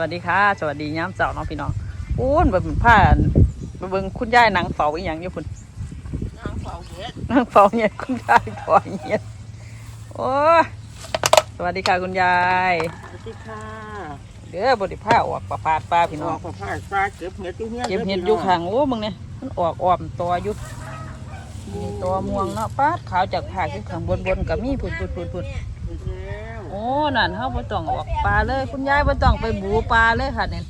วัสดีค่ะ สวัสดีย้ำเจ้าน้องพี่น้องอู้นแบบผ้าไปเบิ่งคุณยายนางเฝ้าอีหยังอยู่คุณนางเฝ้าเห็ดนางเฝ้าเนี่ยคุณยายถอยเนี่ยโอ้ยสวัสดีค่ะคุณยายสวัสดีค่ะเด้อบริผ้าออกประพาดป้าพี่อน้อองกมาพาดปลาเก็บเห็ดอยู่เนี่ยเก็บเห็ดอยู่ข้างโอ้มึงเนี่ยมันออกอ้อมตัวอยู่นี่ตัวม่วงเนาะป้าดขาวจากผากที่ข้างบนบนๆกับมีผุดผุดผุดผุดเห็ดแล้วโอ้ นั่นเฮาบ่ต้องออกปลาเลย คุณยายบ่ต้องไปบูปลาเลยค่ะเนี่ย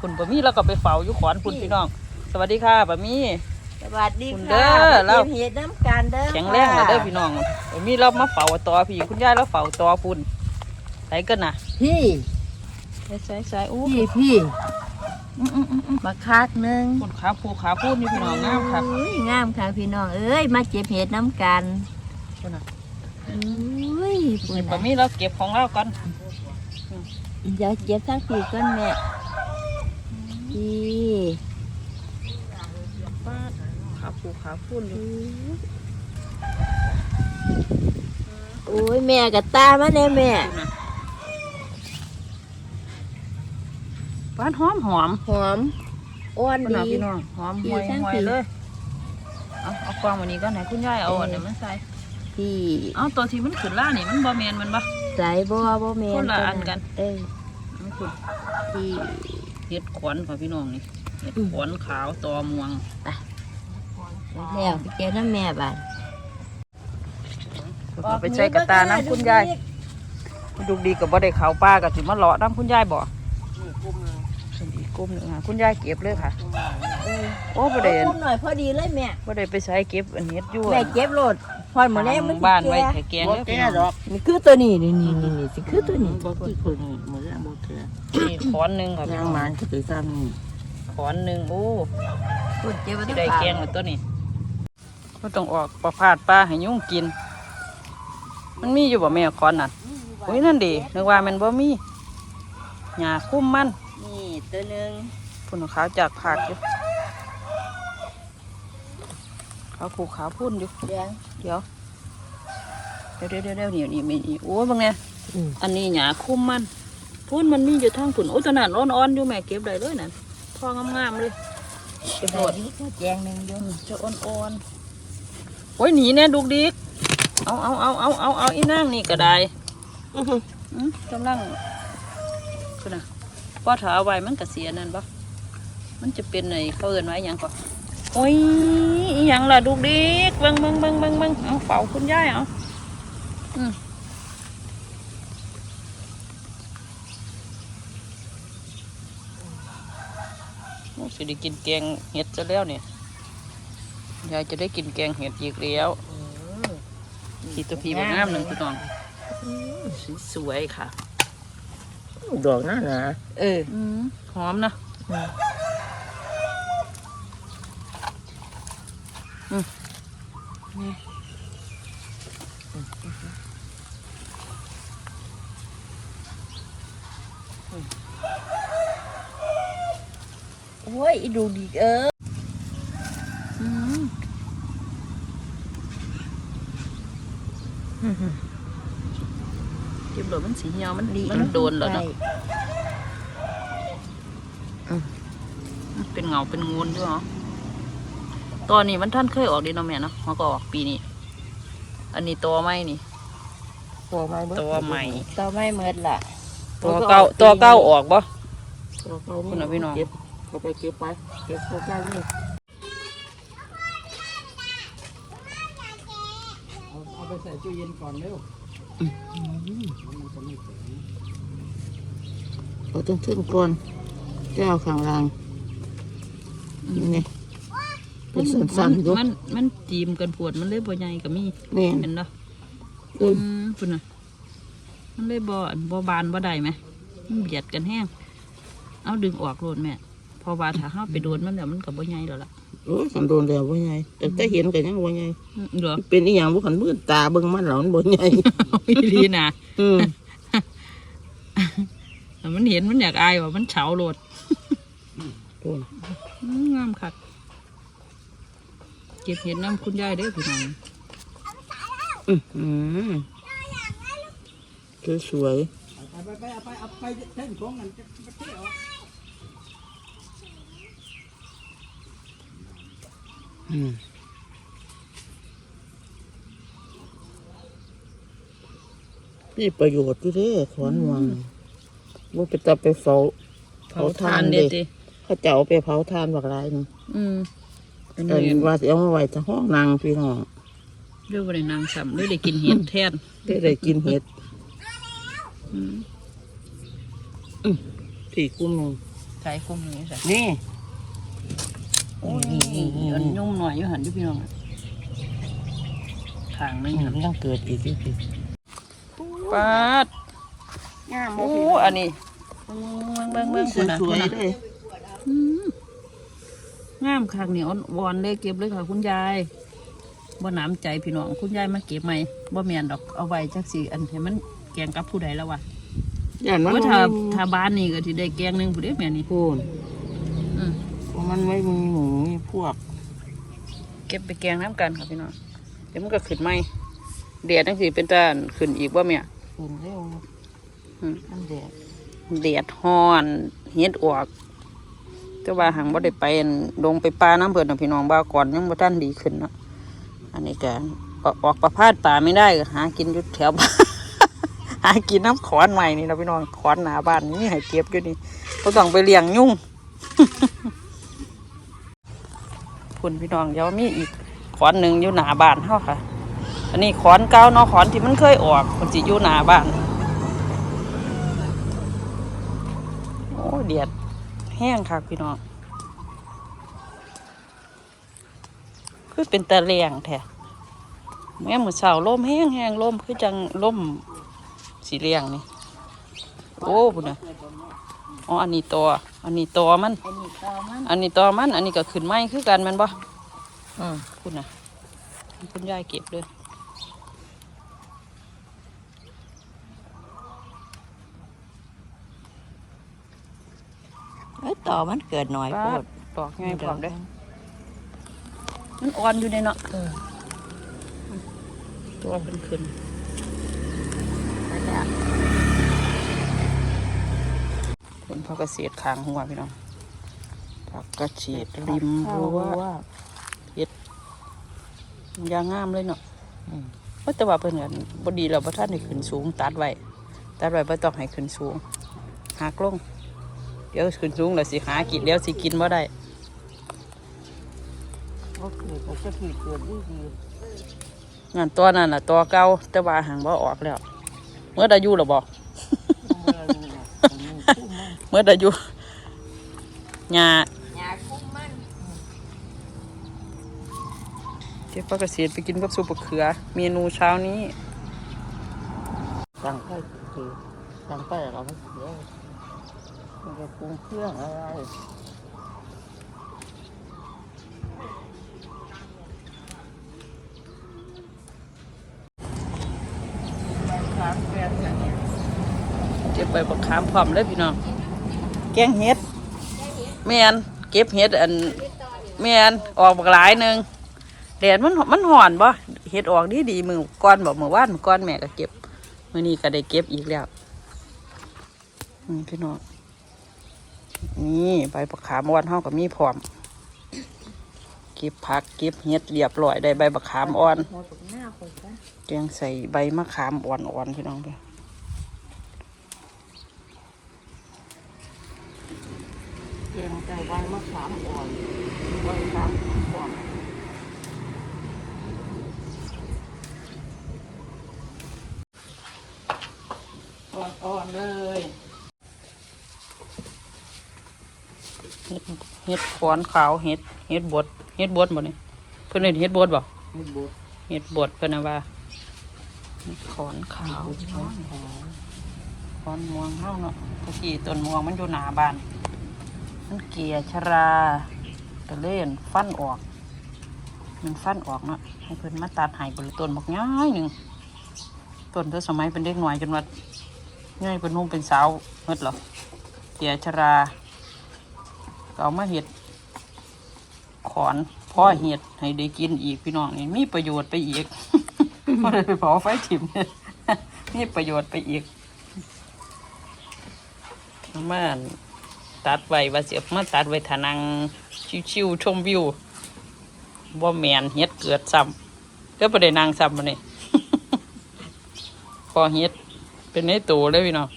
คุณบะมี่เราก็ไปเฝ้าอยู่ขอนคุณพี่น้อง สวัสดีค่ะบะมี่ สวัสดีคุณเด้ค่ะอเราเก็บเห็ดน้ำกันเด้อแข็งแรงนะเด้อพี่น้องบะมี่เรามาเฝ้าต่อพี่คุณยายเราเฝ้าต่อพุ่นใส่กันนะพี่ใส่ใส่ใส่อู้พี่พี่อื้ออื้ออื้ออื้อมาคักหนึงคุณขาผูขาพูดนี่พี่น้องงามค่ะอุ้ยงามค่ะพี่น้อง เอ้ย มาเก็บเห็ดน้ำกันคุณน่ะ อุ้ยปุ่นบะมี่เราเก็บของเรากันเดี๋ยวเก็บทั้งปีก่อนแม่พี่ป้าดขาผูขาพูดอยู่อุ้ยแม่กับตามาแน่แม่คุณน่ะป้าดหอมหอมหอมอ้วนคุณน่ะดีพี่น้องหอมดีห่วยทั้งห่วยปีเลย เอาเอากวางวันนี้ก็ไหนคุณยายเอาอันนี้มาใส่ พี่เอาตัวที่มันขึ้นล่านี่มันบอแมนมันบ่ใส่บ่บ่แม่คนละอันกัน เอ้ยมันคุณพี่เห็ดขวัญค่ะพี่น้องนี่เห็ดขวัญขาวตอม่วงแล้วไปเก็บน้ำแม่บ้านเอาไปใช้กระตาน้ำคุณยายดูดีกับบ่ได้เขาวป้ากับสิมาเลาะน้ำคุณยายบ่นี่กุ้มเลยเป็นอีกกลุ่มหนึ่งค่ะคุณยายเก็บเลยค่ะกุ้มเลยเออโอ้บ่ได้เอาอุ้มหน่อยพอดีเลยแม่บ่ได้ไปใช้เก็บอันเห็ดอยู่แม่เก็บโหลด พอดหมดแล้วมันบ้านไว้แก่แค่แกงบ่เด้อแก่พี่ดน้องอกนี่คือตัวนี้นี่นี่นี่นี่สิคือตัวนี้บ่กี่คนนี่มื้อแรกบ่แก่นี่ขอนหนึ่งค่ะพี่ย่างน้องมันก็สิซ้ำนี่ขอนหนึ่งโอ้พูดเก็บไว้สิที่ได้ปากแกงหมดตัวนี้ก็ต้องออกประพาดปลาให้ยุ่งกิน มันมีอยู่บ่แม่ขอนนั่นอุ้ยนั่นดินึกว่ามันบ่มีหญ้าคุ้มมันนี่ตัวหนึ่งพุ่นขาวจากผักอยู่ขาวผูขาวพุ่นอยู่แดง เดี๋ยวเดี๋ยว เดี๋ยวเดี๋ยวเดี๋ยวนี่นี่มีนี่โอ้ยบางเนี่ยอันนี้หญ้าคุ้มมันพุ่นมันมีอยู่ทางพุ่นโอ้ยตอนนั้นอ่อนๆอยู่แม่เก็บได้เลยนั่นพองามๆเลยเก็บโดหมดดนี่ก็แจงหนึ่งอยู่อืมจะอ่อนๆโอ้ยหนีแน่ดุกดิกเอาเอาเอาเอาเอาเอาอีนั่งนี่ก็ได้อืมกำลังคือนะพอถาเอาไว้มันก็เสียนั่นปะมันจะเป็นไอ้เขาเอินไว้หยังก่อนโอ้ย อีหยังล่ะดุกดิกเบังเบังเบังเบังเบังเอาเป่าคุณยายเอาอืมโอ้สิได้กินแกงเห็ดจะแล้วเนี่ยยายจะได้กินแกงเห็ดอีกแล้วสีตัวพีแบบงามหนึ่งพี่น้องสีสวยค่ะ ดอกนั่นน่ะเอออืมหอมนะ โอ้ยอีดูดีเอออืมเก็บดอกมันสีเหี่ยวมันมันโดนแล้วเนาะมันเป็นเงาเป็นงูนด้วยเหรอตอนนี้มันท่านเคยออกดีเนาะแม่เนาะมันก็ออกปีนี้ อันนี้ตัวไม่นี่ ตัวไม้เบิดตัวใหม่ต่อไม่เมิดล่ะ ตัวเก้าตัวเก้าออกบ่ตัวเก่าคุณน่ะพี่น้องเก็บเอาไปเก็บไปเก็บตัวเก่านี่เอาไปใส่ตู้เย็นก่อนเร็วเอาต้องทึ่งก่อนแก้วข้างล่างนี่ไงเป็นสั้นๆอยู่มันมันจีมกันปวดมันเลยบ่ใหญ่ก็มีนี่เห็นเนาะเอออืมคุณน่ะ มันเลยบ่อันบ่บานบ่ได้ไหมมันเบียดกันแห้ง เอาดึงออกโลดแม่เพอว่าถ้าเฮาไปโดนมันแล้วมันก็บ่ใหญ่แล้วล่ะโอ้ยขันโดนแล้วว่าไงแต่แต่เห็นกันยังว่าไงอืมเดี๋ยวเป็นอีหยังบุขันมืดตาเบิ่งมันแล้วมันบ่ใหญ่อีหลีน่ะอืมแต่มันเห็นมันอยากอายว่ามันเฉาโลดโอ้ยอืมงามคักเก็บเห็ดน้ำคุณยายเด้อพี่น้องอืมอืม สวยไปไปไปเอาไปเอาไปเส้นของกันจะไปเที่ยวอืมมีประโยชน์อยู่เด้อขอนวงว่าไปจะไปเฝ้าเผาทานเด็ดดิเขาจะเอาไปเผาทานบักหลายหนึงอืมเป็นเออเห็นว่าสิเอามาไว้ที่ห้องนางพี่น้องเรื่องอะไรนางสำเรื่องได้กินเห็ดแทนได้ได้กินเห็ดอืม สี่กุ้มหนึ่งใช้คุ้มนี้ใช่นี่โอ้ยอันนุ่มหน่อยอยู่หันอยู่พี่น้องอะขางนึงนี่หันมันต้องเกิดอีกอีกอีปาดงามโอ้อันนี้เบิ่งเบิ่งเบิ่งสวยๆเลยงามคักนี่ยอ่อนวอนเลยเก็บเลยค่ะคุณยายบ่หนำใจพี่น้องคุณยายมาเก็บไหมบ่แม่นดอกเอาไว้จักสิอันให้มัน แกงกับผู้ใดแล้ววะอย่างนั้นว่าถ้าถ้าบ้านนี่ก็สิได้แกงหนึงผู้เด้แม่นี่พูนอืมเพราะมันไม่มีหมูมีพวกเก็บไปแกงน้ำกันค่ะพี่น้องเดี๋ยวมันก็ขึ้นไหมแดดจังสิเป็นตาขึ้นอีกบ่แม่ขึ้นเร็วอืมมันแดดแดดฮ้อนเฮ็ดออกแต่ว่าหังบ่ได้ไปอั่นลงไปปลาน้ำเพิ่นน่ะพี่น้องบ่าก่อนยังบ่ทันดีขึ้นเนาะอันนี้ก็ออกออกประพาสป่าไม่ได้ก็หากินอยู่แถวบ้าน หากินน้ำขอนใหม่นี่นะพี่น้องขอนหนาบ้านนี่ให้เก็บอยู่นี่บ่ต้องไปเลี้ยงยุ่งคุณพี่น้องเดี๋ยวมีอีกขอนหนึ่งอยู่หนาบ้านเฮาค่ะ อันนี้ขอนเก่าเนาะขอนที่มันเคยออกมันสิอยู่หนาบ้านโอ้เดียดแห้งค่ะพี่น้องคือเป็นตะเลียงแท้แม่หมือเสาวล่มแห้งแห้งล่มคือจังล่ม สีเลียงนี่ โอ้บุญนะอ๋ออันนี้ตัวอันนี้ตัวมัน อันนี้ต่อมันอันนี้ตัวมัน อันนี้ก็ขึ้นไม้คือกันแมันบ่อืมคุณนะคุณยายเก็บเลยเอ้ยต่อมันเกิดหน่อยโพดตอกง่ายพร้อมเด้อมันอ่อนอยู่ในเนาะตัวขึ้นขึ้น นั่นแหละผลผักเกษตรค้างหัวพี่น้องผักกระเฉดริมรั้วเห็ดยางงามเลยเนาะอืมว่าแต่ว่าเพิ่นกันบ่ดีแล้วบ่ท่านให้ขึ้นสูง ตัดไว้ตัดไว้บ่ต้องให้ขึ้นสูงหักลงเดี๋ยวขึ้นสูงแล้วสิหากินเดี๋ยวสิกินบ่ได้ก็เกิดก็จะผิดเกิดดีดีงั้นตัวนั้นน่ะตัวเก่าแต่ว่าหางบ่ออกแล้ว เมื่อได้อยู่แล้วบ่เมื่ออยู่น่ะมันมีคู่มันเมื่อได้อยู่หญ้าอยากคุ้มมันเก็บผักเกษตรไปกินกับซุปมะเขือ เมนูเช้านี้สั่งไปคือสั่งไปเราไม่เสียมันจะปรุงเครื่องอะไร เก็บใบบักขามพร้อมเลยพี่น้อง แกงเห็ดแม่นเก็บเห็ดอันแม่นออกบักหลายหนึ่งแดดมันมันห่อนบ่เห็ดออกดีดีมือก้อนบอกมือว่านก้อนแม่ก็เก็บมือนี้ก็ได้เก็บอีกแล้วพี่น้องนี่ใบบักขามอ่อนเฮาก็มีพร้อมเก็บผักเก็บเห็ดเรียบร้อยได้ใบบักขามอ่อน หัวตกหน้าคนซะแกงใส่ใบมะขามอ่อนๆพี่น้องเด้อเกียงใจใบมะขามอ่อนใบมะขามอ่อนอ่อนๆเลยเห็ดเห็ดขอนขาวเห็ดเห็ดบดเห็ดบดบ่เนี่ยเพิ่นเห็นเห็ดบดบ่ไม่บดเห็ดบดเพิ่นนะว่า เห็ดขอนขาวขอนม่วงเฮาเนาะตะกี้ต้นม่วงมันอยู่หนาบาน มันเกียชราก็เล่นฟันออก มันฟันออกเนาะให้เพิ่นมาตัดให้บริต้นบักย้ายหนึ่งต้นเธอสมัยเป็นเด็กหน่อยจนว่าง่ายเป็นนุ่มเป็นสาวเมื่อหรอเกียชราเอามาเห็ดขอนพ่อเห็ดให้ได้กินอีกพี่น้องนี่มีประโยชน์ไปอีก ก็เลยไปเผาไฟถิ่มมีประโยชน์ไปอีกเอามาตัดไว้ว่าเสียมาตัดไว้ทานังชิวๆชมวิวบ่แมนเฮ็ดเกิดซ้ำก็บ่ได้นางซ้ำมานี่ยพอเฮ็ดเป็นในตัวเลยพี่น้อง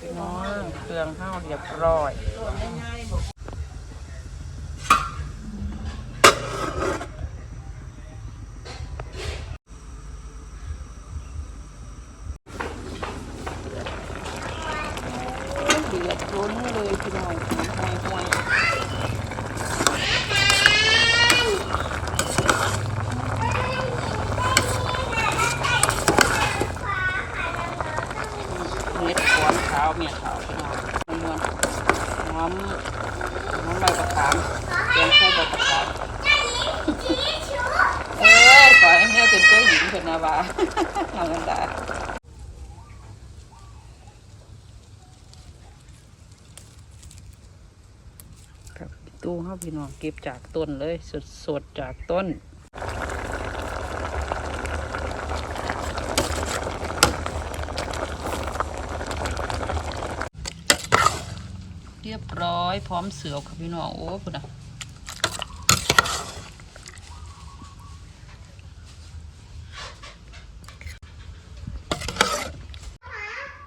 พี่น้องเครื่องข้าว เรียบร้อยเดือดร้นเลยพี่น้องห่วยห่วยเม็ดขอนขาวเมียขาวพี่น้องมวนหอมหอมใบประขามแกงใส่ใบประขามเอ้ยขอให้แม่เป็นเจ้าหญิงเป็นนาวา เอาเงินได้ ครับ ตู้ห้าพี่น้องเก็บจากต้นเลยสดสดๆจากต้นเรียบร้อยพร้อมเสือครับพี่น้องโอ้พุ่นอะ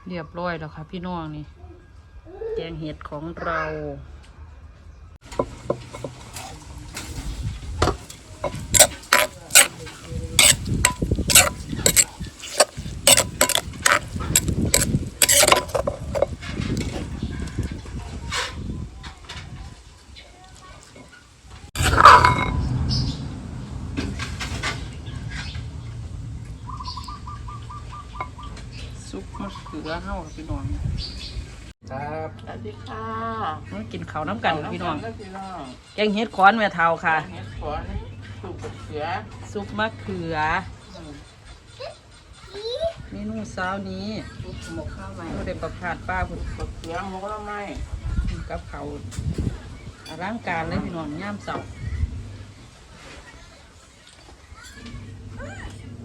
เรียบร้อยแล้วครับพี่น้องนี่ แกงเห็ดของเรา ซุป มะเขือเห่าครับพี่น้องครับสวัสดีค่ะมากินข้าวน้ำกันพี่น้องแล้วพี่น้องแกงเห็ดขอนแม่เทาค่ะเห็ดขอนสูบกระเขือซุปมะเขือเมนูเช้านี้สูบหมกข้าวใหม่เราได้ประพาดป้าพุ่นกระเขือหมกละไม้กับเขาวอร่างการเลยพี่น้องย่ามเสาร์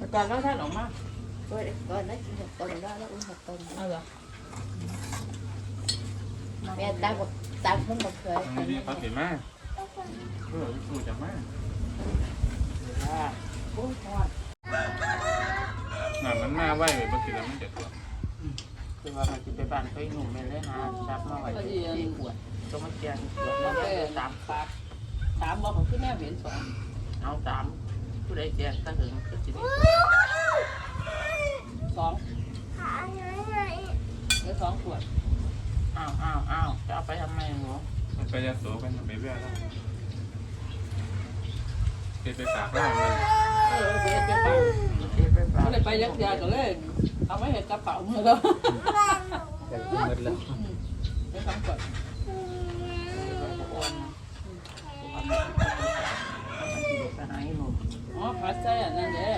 อาจารย์แล้วท่านออกมา ก่อนก่อนนะกินกับต้นแล้วแล้วอุ้มกับต้นเอาเหรอแม่ตามกับตามขึ้นมาเคยอันนี้เขาเห็นมากเออสูจะมากโอ้ยทอดงานมันมาไหวไปบางทีแล้วมันจะตัวคือว่ามันจะไปบ้านไปหนุ่มแม่เลยหาจับมาไว้ที่ขวดก็มาเกียงขวดแล้วก็สามปากสามบอกของพี่แม่เห็นสองเอาสามผู้ใดแจกตะหึงก็จะได้ สองหรือสองขวด อ้าวอ้าวอ้าวจะเอาไปทำไมหนูมันไปยาโสกันไปเรื่อยแล้วเป็นไปสากแล้วมันเออไปไปไปเก็บไปฝากก็เลยไปยักยาก็เลย เอาไว้เห็นกระเป๋ามือแล้วแต่กินหมดแล้วไปสองขวดไปหาไอ้หนุ่มอ๋อพัดใส่อันนั่นเด้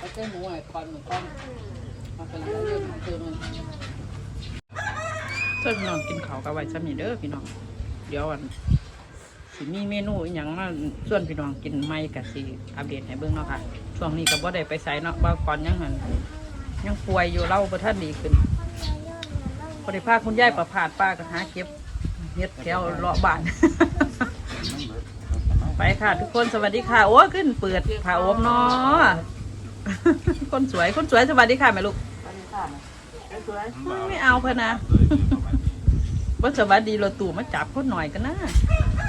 พัดใส่หมูไอ้คอนหมูคอนมาเป็นเรื่องคือมันเพื่อนพี่น้องกินข้าวกับไว้ซ้ำนี่เด้อพี่น้อง เดี๋ยวอันสิมีเมนูอหย่างมาส่วนพี่น้องกินไม่กับสิอัปเดตให้เบิ่งเนาะค่ะ ช่วงนี้ก็บ่ได้ไปไสเนาะบางก่อนยังหันยังป่วยอยู่เล่าบ่ทันดีขึ้นพอได้พาคุณยายประพาดป้าก็หาเก็บเฮ็ดแถวเลาะบ้าน ไปค่ะทุกคนสวัสดีค่ะ โอ้ขึ้นเปิดผ่าอมเนาะ คนสวยคนสวยสวัสดีค่ะแม่ลูกไปค่ะไปสวยไม่เอาเพื่อนนะว่าสวัสดีเราตู่มาจับคนหน่อยกันนะเ